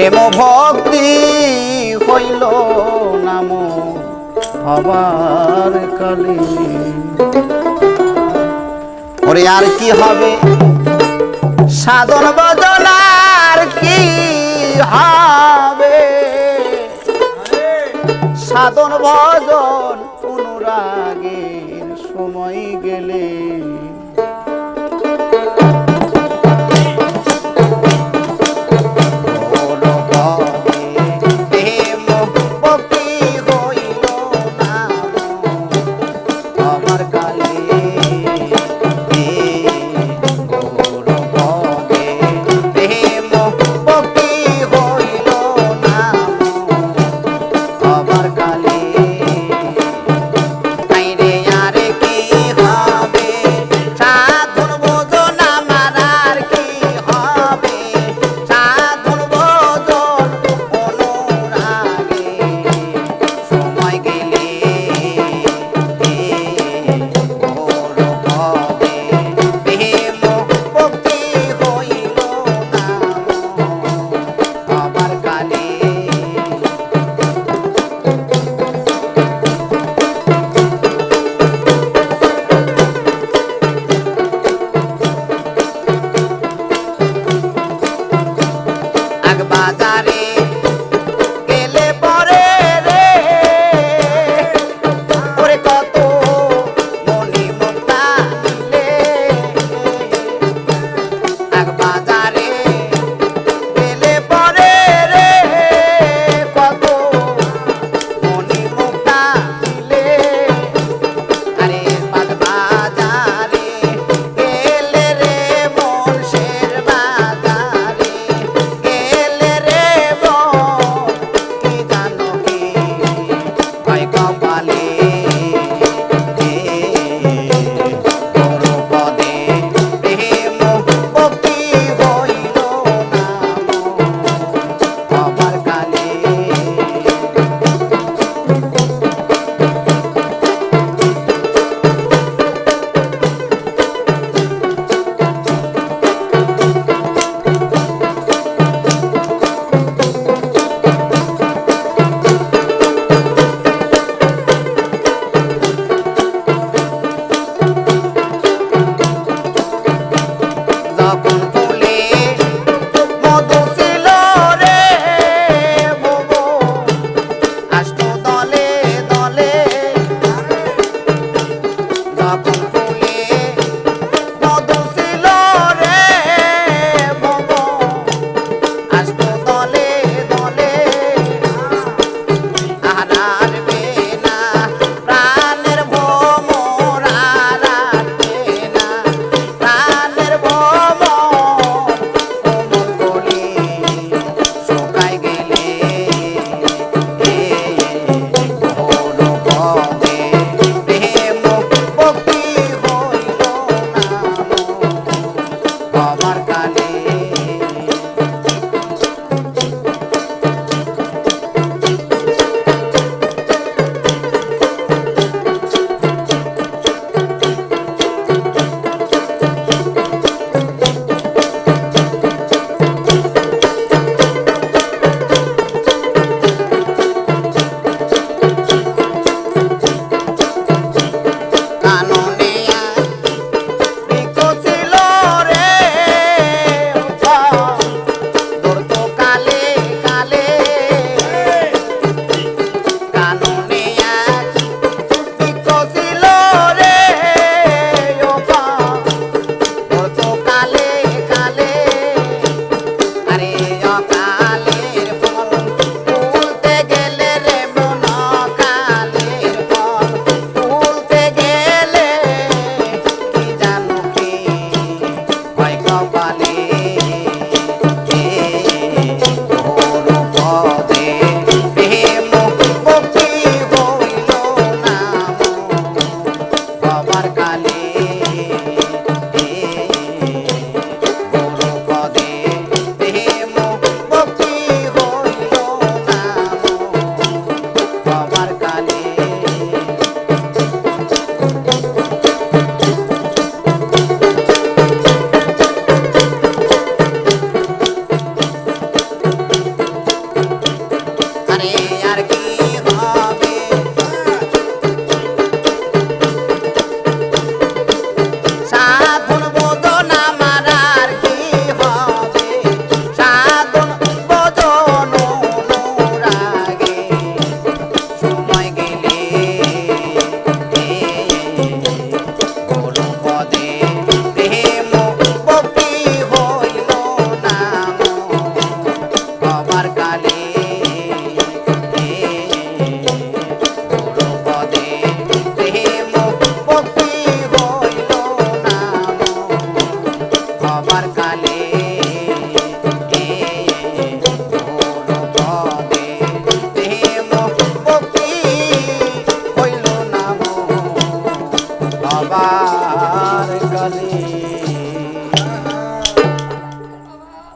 প্রেম ভক্তি হইল নাম হবার কালে। ওরে আর কি হবে? সাধন বদনার কি হবে? সাধন ভজন অনুরাগের সময় গেলে যখন কুলে মধু ছিল রে মোমো। আসতো দলে দলে। যখন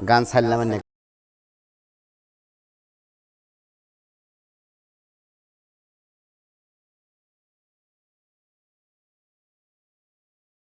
গান ছাড়লাম